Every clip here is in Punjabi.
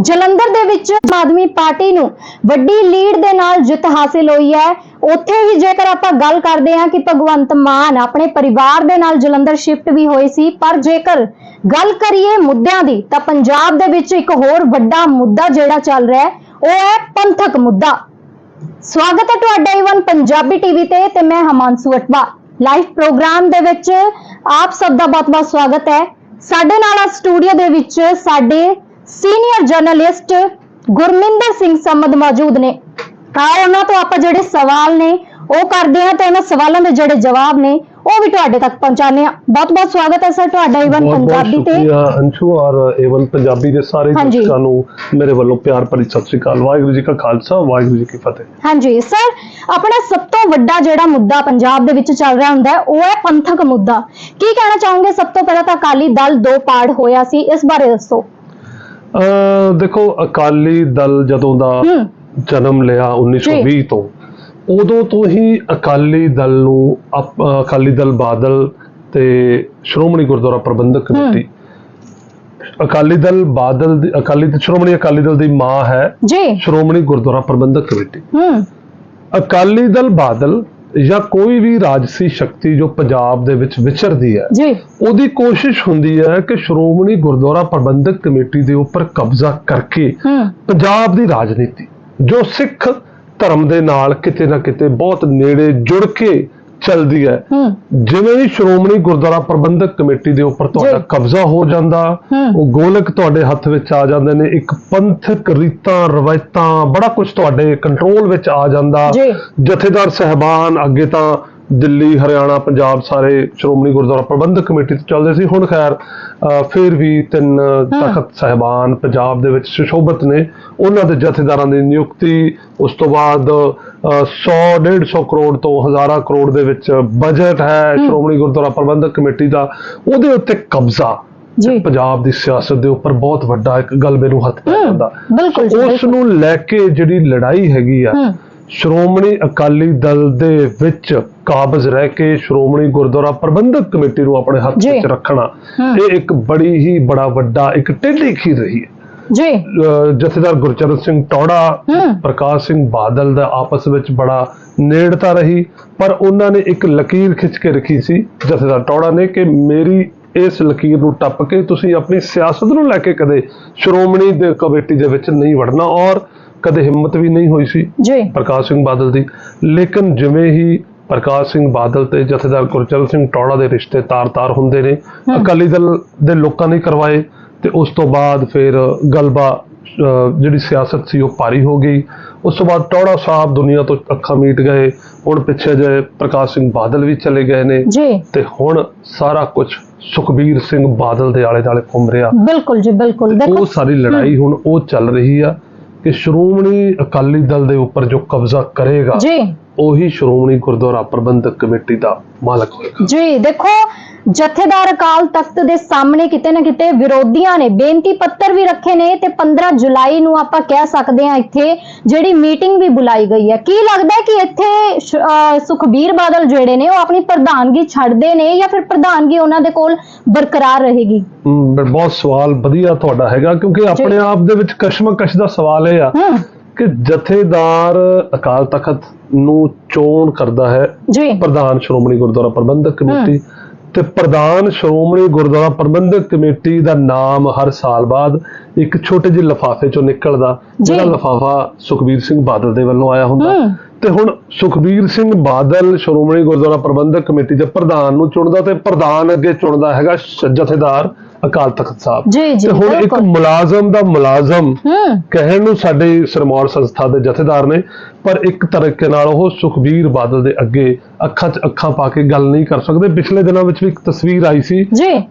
ਜਲੰਧਰ ਦੇ ਵਿੱਚ ਆਮ ਆਦਮੀ ਪਾਰਟੀ ਨੂੰ ਵੱਡੀ ਲੀਡ ਦੇ ਨਾਲ ਜਿੱਤ ਹਾਸਿਲ ਹੋਈ ਹੈ। ਉੱਥੇ ਹੀ ਜੇਕਰ ਆਪਾਂ ਗੱਲ ਕਰਦੇ ਹਾਂ ਕਿ ਭਗਵੰਤ ਮਾਨ ਆਪਣੇ ਪਰਿਵਾਰ ਦੇ ਨਾਲ ਜਲੰਧਰ ਸ਼ਿਫਟ ਵੀ ਹੋਏ ਸੀ, ਪਰ ਜੇਕਰ ਗੱਲ ਕਰੀਏ ਮੁੱਦਿਆਂ ਦੀ, ਤਾਂ ਪੰਜਾਬ ਦੇ ਵਿੱਚ ਇੱਕ ਹੋਰ ਵੱਡਾ ਮੁੱਦਾ ਜਿਹੜਾ ਚੱਲ ਰਿਹਾ ਹੈ, ਉਹ ਹੈ ਪੰਥਕ ਮੁੱਦਾ। ਸਵਾਗਤ ਹੈ ਤੁਹਾਡਾ ਈਵਨ ਪੰਜਾਬੀ ਟੀਵੀ ਤੇ ਤੇ ਮੈਂ ਹਮਾਂਸੂ ਅਟਵਾ। ਲਾਈਵ ਪ੍ਰੋਗਰਾਮ ਦੇ ਵਿੱਚ ਆਪ ਸਭ ਦਾ ਬਹੁਤ-ਬਹੁਤ ਸਵਾਗਤ ਹੈ। ਸਾਡੇ ਨਾਲ ਆ ਸਟੂਡੀਓ ਦੇ ਵਿੱਚ ਸਾਡੇ ਸੀਨੀਅਰ ਜਰਨਲਿਸਟ ਗੁਰਮਿੰਦਰ ਸਿੰਘ ਸਮਦ ਮੌਜੂਦ ਨੇ। ਆਓ ਉਹਨਾਂ ਤੋਂ ਆਪਾਂ ਜਿਹੜੇ ਸਵਾਲ ਨੇ ਉਹ ਕਰਦੇ ਹਾਂ ਤੇ ਉਹਨਾਂ ਸਵਾਲਾਂ ਦੇ ਜਿਹੜੇ ਜਵਾਬ ਨੇ ਉਹ ਵੀ ਤੁਹਾਡੇ ਤੱਕ ਪਹੁੰਚਾਉਂਦੇ ਹਾਂ। ਬਹੁਤ-ਬਹੁਤ ਸਵਾਗਤ ਹੈ ਸਰ ਤੁਹਾਡਾ ਈਵਨ ਬਹੁਤ ਬਹੁਤ ਪੰਜਾਬੀ ਤੇ। ਅੰਸ਼ੂ ਔਰ ਏਵਨ ਪੰਜਾਬੀ ਦੇ ਸਾਰੇ। ਦਰਸ਼ਕਾਂ ਨੂੰ ਮੇਰੇ ਵੱਲੋਂ ਪਿਆਰ ਭਰੀ ਸਤਿ ਸ੍ਰੀ ਅਕਾਲ। ਵਾਹਿਗੁਰੂ ਜੀ ਕਾ ਖਾਲਸਾ ਵਾਹਿਗੁਰੂ ਜੀ ਕੀ ਫਤਿਹ। ਹਾਂਜੀ ਸਰ ਆਪਣਾ ਸਭ ਤੋਂ ਵੱਡਾ ਜਿਹੜਾ ਮੁੱਦਾ ਪੰਜਾਬ ਦੇ ਵਿੱਚ ਚੱਲ ਰਿਹਾ ਹੁੰਦਾ ਹੈ ਉਹ ਹੈ ਪੰਥਕ ਮੁੱਦਾ। ਕੀ ਕਹਿਣਾ ਚਾਹੋਗੇ? ਸਭ ਤੋਂ ਪਹਿਲਾਂ ਤਾਂ ਅਕਾਲੀ ਦਲ ਦੋ ਪਾੜ ਹੋਇਆ ਸੀ ਇਸ ਬਾਰੇ ਦੱਸੋ। ਦੇਖੋ ਅਕਾਲੀ ਦਲ ਜਦੋਂ ਦਾ ਜਨਮ ਲਿਆ 1920 ਤੋਂ ਉਦੋਂ ਤੋਂ ਹੀ ਅਕਾਲੀ ਦਲ ਨੂੰ ਅਕਾਲੀ ਦਲ ਬਾਦਲ ਤੇ ਸ਼੍ਰੋਮਣੀ ਗੁਰਦੁਆਰਾ ਪ੍ਰਬੰਧਕ ਕਮੇਟੀ ਅਕਾਲੀ ਦਲ ਬਾਦਲ ਦੀ ਅਕਾਲੀ ਸ਼੍ਰੋਮਣੀ ਅਕਾਲੀ ਦਲ ਦੀ ਮਾਂ ਹੈ ਜੀ। ਸ਼੍ਰੋਮਣੀ ਗੁਰਦੁਆਰਾ ਪ੍ਰਬੰਧਕ ਕਮੇਟੀ। ਹੂੰ। ਅਕਾਲੀ ਦਲ ਬਾਦਲ ਜਾਂ ਕੋਈ ਵੀ ਰਾਜਸੀ ਸ਼ਕਤੀ ਜੋ ਪੰਜਾਬ ਦੇ ਵਿੱਚ ਵਿਚਰਦੀ ਹੈ ਜੀ। ਉਹਦੀ ਕੋਸ਼ਿਸ਼ ਹੁੰਦੀ ਹੈ ਕਿ ਸ਼੍ਰੋਮਣੀ ਗੁਰਦੁਆਰਾ ਪ੍ਰਬੰਧਕ ਕਮੇਟੀ ਦੇ ਉੱਪਰ ਕਬਜ਼ਾ ਕਰਕੇ ਪੰਜਾਬ ਦੀ ਰਾਜਨੀਤੀ ਜੋ ਸਿੱਖ ਧਰਮ ਦੇ ਨਾਲ ਕਿਤੇ ਨਾ ਕਿਤੇ ਬਹੁਤ ਨੇੜੇ ਜੁੜ ਕੇ ਚੱਲਦੀ ਹੈ ਜਿਵੇਂ ਹੀ ਸ਼੍ਰੋਮਣੀ ਗੁਰਦੁਆਰਾ ਪ੍ਰਬੰਧਕ ਕਮੇਟੀ ਦੇ ਉੱਪਰ ਤੁਹਾਡਾ। ਕਬਜ਼ਾ ਹੋ ਜਾਂਦਾ। ਉਹ ਗੋਲਕ ਤੁਹਾਡੇ ਹੱਥ ਵਿੱਚ ਆ ਜਾਂਦੇ ਨੇ ਇੱਕ ਪੰਥਕ ਰੀਤਾਂ ਰਵਾਇਤਾਂ ਬੜਾ ਕੁਝ ਤੁਹਾਡੇ ਕੰਟਰੋਲ ਵਿੱਚ ਆ ਜਾਂਦਾ। ਜਥੇਦਾਰ ਸਹਿਬਾਨ ਅੱਗੇ ਤਾਂ ਦਿੱਲੀ ਹਰਿਆਣਾ ਪੰਜਾਬ ਸਾਰੇ ਸ਼੍ਰੋਮਣੀ ਗੁਰਦੁਆਰਾ ਪ੍ਰਬੰਧਕ ਕਮੇਟੀ ਤੋਂ ਚੱਲਦੇ ਸੀ ਹੁਣ ਖੈਰ ਫਿਰ ਵੀ ਤਿੰਨ ਤਖਤ ਸਹਿਬਾਨ ਪੰਜਾਬ ਦੇ ਵਿੱਚ ਸੁਸ਼ੋਭਿਤ ਨੇ ਉਹਨਾਂ ਦੇ ਜਥੇਦਾਰਾਂ ਦੀ ਨਿਯੁਕਤੀ ਉਸ ਤੋਂ ਬਾਅਦ 100 150 ਕਰੋੜ ਤੋਂ ਹਜ਼ਾਰਾਂ ਕਰੋੜ ਦੇ ਵਿੱਚ ਬਜਟ ਹੈ ਸ਼੍ਰੋਮਣੀ ਗੁਰਦੁਆਰਾ ਪ੍ਰਬੰਧਕ ਕਮੇਟੀ ਦਾ ਉਹਦੇ ਉੱਤੇ ਕਬਜ਼ਾ ਜੀ ਪੰਜਾਬ ਦੀ ਸਿਆਸਤ ਦੇ ਉੱਪਰ ਬਹੁਤ ਵੱਡਾ ਇੱਕ ਗਲਬੇ ਨੂੰ ਹੱਥ ਪੈ ਜਾਂਦਾ ਉਸ। ਨੂੰ ਲੈ ਕੇ ਜਿਹੜੀ ਲੜਾਈ ਹੈਗੀ ਆ ਸ਼੍ਰੋਮਣੀ ਅਕਾਲੀ ਦਲ ਦੇ ਵਿੱਚ ਕਾਬਜ਼ ਰਹਿ ਕੇ ਸ਼੍ਰੋਮਣੀ ਗੁਰਦੁਆਰਾ ਪ੍ਰਬੰਧਕ ਕਮੇਟੀ ਨੂੰ ਆਪਣੇ ਹੱਥ। ਵਿੱਚ ਰੱਖਣਾ। ਇਹ ਇੱਕ ਬੜੀ ਹੀ ਬੜਾ ਵੱਡਾ ਇੱਕ ਟੇਢੀ ਖੀਰ ਰਹੀ ਹੈ ਜੀ। ਜਥੇਦਾਰ ਗੁਰਚਰਨ ਸਿੰਘ ਟੌੜਾ। ਪ੍ਰਕਾਸ਼ ਸਿੰਘ ਬਾਦਲ ਦਾ ਆਪਸ ਵਿੱਚ ਬੜਾ ਨੇੜਤਾ ਰਹੀ ਪਰ ਉਹਨਾਂ ਨੇ ਇੱਕ ਲਕੀਰ ਖਿੱਚ ਕੇ ਰੱਖੀ ਸੀ ਜਥੇਦਾਰ ਟੌੜਾ ਨੇ ਕਿ ਮੇਰੀ ਇਸ ਲਕੀਰ ਨੂੰ ਟੱਪ ਕੇ ਤੁਸੀਂ ਆਪਣੀ ਸਿਆਸਤ ਨੂੰ ਲੈ ਕੇ ਕਦੇ ਸ਼੍ਰੋਮਣੀ ਦੇ ਕਮੇਟੀ ਦੇ ਵਿੱਚ ਨਹੀਂ ਵੜਨਾ ਔਰ ਕਦੇ ਹਿੰਮਤ ਵੀ ਨਹੀਂ ਹੋਈ ਸੀ ਜੀ। ਪ੍ਰਕਾਸ਼ ਸਿੰਘ ਬਾਦਲ ਦੀ। ਲੇਕਿਨ ਜਿਵੇਂ ਹੀ ਪ੍ਰਕਾਸ਼ ਸਿੰਘ ਬਾਦਲ ਤੇ ਜਥੇਦਾਰ ਗੁਰਚਰਨ ਸਿੰਘ ਟੌੜਾ ਦੇ ਰਿਸ਼ਤੇ ਤਾਰ-ਤਾਰ ਹੁੰਦੇ ਨੇ ਅਕਾਲੀ ਦਲ ਦੇ ਲੋਕਾਂ ਨੇ ਕਰਵਾਏ ਤੇ ਉਸ ਤੋਂ ਬਾਅਦ ਫਿਰ ਗਲਬਾ ਜਿਹੜੀ ਸਿਆਸਤ ਸੀ ਉਹ ਭਾਰੀ ਹੋ ਗਈ। ਉਸ ਤੋਂ ਬਾਅਦ ਟੌੜਾ ਸਾਹਿਬ ਦੁਨੀਆ ਤੋਂ ਅੱਖਾਂ ਮੀਟ ਗਏ। ਹੁਣ ਪਿੱਛੇ ਜੇ ਪ੍ਰਕਾਸ਼ ਸਿੰਘ ਬਾਦਲ ਵੀ ਚਲੇ ਗਏ ਨੇ। ਤੇ ਹੁਣ ਸਾਰਾ ਕੁਝ ਸੁਖਬੀਰ ਸਿੰਘ ਬਾਦਲ ਦੇ ਆਲੇ-ਦਾਲੇ ਘੁੰਮ ਰਿਹਾ। ਬਿਲਕੁਲ ਜੀ ਬਿਲਕੁਲ। ਦੇਖੋ ਉਹ ਸਾਰੀ ਲੜਾਈ ਹੁਣ ਉਹ ਚੱਲ ਰਹੀ ਆ ਕਿ ਸ਼੍ਰੋਮਣੀ ਅਕਾਲੀ ਦਲ ਦੇ ਉੱਪਰ ਜੋ ਕਬਜ਼ਾ ਕਰੇਗਾ ਜੀ। ਉਹੀ ਸ਼੍ਰੋਮਣੀ ਗੁਰਦੁਆਰਾ ਪ੍ਰਬੰਧਕ ਕਮੇਟੀ ਦਾ ਮਾਲਕ ਹੋਏਗਾ। ਜੀ ਦੇਖੋ ਜਥੇਦਾਰ ਅਕਾਲ ਤਖਤ ਦੇ ਸਾਹਮਣੇ ਕਿਤੇ ਨਾ ਕਿਤੇ ਵਿਰੋਧੀਆਂ ਨੇ ਬੇਨਤੀ ਪੱਤਰ ਵੀ ਰੱਖੇ ਨੇ ਤੇ 15 ਜੁਲਾਈ ਨੂੰ ਆਪਾਂ ਕਹਿ ਸਕਦੇ ਹਾਂ ਇੱਥੇ ਜਿਹੜੀ ਮੀਟਿੰਗ ਵੀ ਬੁਲਾਈ ਗਈ ਹੈ। ਕੀ ਲੱਗਦਾ ਹੈ ਕਿ ਇੱਥੇ ਸੁਖਬੀਰ ਬਾਦਲ ਜਿਹੜੇ ਨੇ ਉਹ ਆਪਣੀ ਪ੍ਰਧਾਨਗੀ ਛੱਡਦੇ ਨੇ ਜਾਂ ਫਿਰ ਪ੍ਰਧਾਨਗੀ ਉਹਨਾਂ ਦੇ ਕੋਲ ਬਰਕਰਾਰ ਰਹੇਗੀ? ਬਹੁਤ ਸਵਾਲ ਵਧੀਆ ਤੁਹਾਡਾ ਹੈਗਾ ਕਿਉਂਕਿ ਆਪਣੇ ਆਪ ਦੇ ਵਿੱਚ ਕਸ਼ਮਕਸ਼ ਦਾ ਸਵਾਲ ਇਹ ਆ ਕਿ ਜਥੇਦਾਰ ਅਕਾਲ ਤਖਤ ਨੂੰ ਚੋਣ ਕਰਦਾ ਹੈ ਜੀ। ਪ੍ਰਧਾਨ ਸ਼੍ਰੋਮਣੀ ਗੁਰਦੁਆਰਾ ਪ੍ਰਬੰਧਕ ਕਮੇਟੀ ਤੇ ਪ੍ਰਧਾਨ ਸ਼੍ਰੋਮਣੀ ਗੁਰਦੁਆਰਾ ਪ੍ਰਬੰਧਕ ਕਮੇਟੀ ਦਾ ਨਾਮ ਹਰ ਸਾਲ ਬਾਅਦ ਇੱਕ ਛੋਟੇ ਜਿਹੇ ਲਿਫਾਫੇ ਚੋਂ ਨਿਕਲਦਾ। ਜਿਹੜਾ ਲਿਫਾਫਾ ਸੁਖਬੀਰ ਸਿੰਘ ਬਾਦਲ ਦੇ ਵੱਲੋਂ ਆਇਆ ਹੁੰਦਾ। ਤੇ ਹੁਣ ਸੁਖਬੀਰ ਸਿੰਘ ਬਾਦਲ ਸ਼੍ਰੋਮਣੀ ਗੁਰਦੁਆਰਾ ਪ੍ਰਬੰਧਕ ਕਮੇਟੀ ਦੇ ਪ੍ਰਧਾਨ ਨੂੰ ਚੁਣਦਾ ਤੇ ਪ੍ਰਧਾਨ ਅੱਗੇ ਚੁਣਦਾ ਹੈਗਾ ਜਥੇਦਾਰ ਅਕਾਲ ਤਖਤ ਸਾਹਿਬ ਤੇ ਹੁਣ ਇੱਕ। ਮੁਲਾਜ਼ਮ ਦਾ ਮੁਲਾਜ਼ਮ ਕਹਿਣ ਨੂੰ ਸਾਡੇ ਸਿਰਮੌਰ ਸੰਸਥਾ ਦੇ ਜਥੇਦਾਰ ਨੇ ਪਰ ਇੱਕ ਤਰੀਕੇ ਨਾਲ ਉਹ ਸੁਖਬੀਰ ਬਾਦਲ ਦੇ ਅੱਗੇ ਅੱਖਾਂ 'ਚ ਅੱਖਾਂ ਪਾ ਕੇ ਗੱਲ ਨਹੀਂ ਕਰ ਸਕਦੇ ਪਿਛਲੇ ਦਿਨਾਂ ਵਿੱਚ ਵੀ ਇੱਕ ਤਸਵੀਰ ਆਈ ਸੀ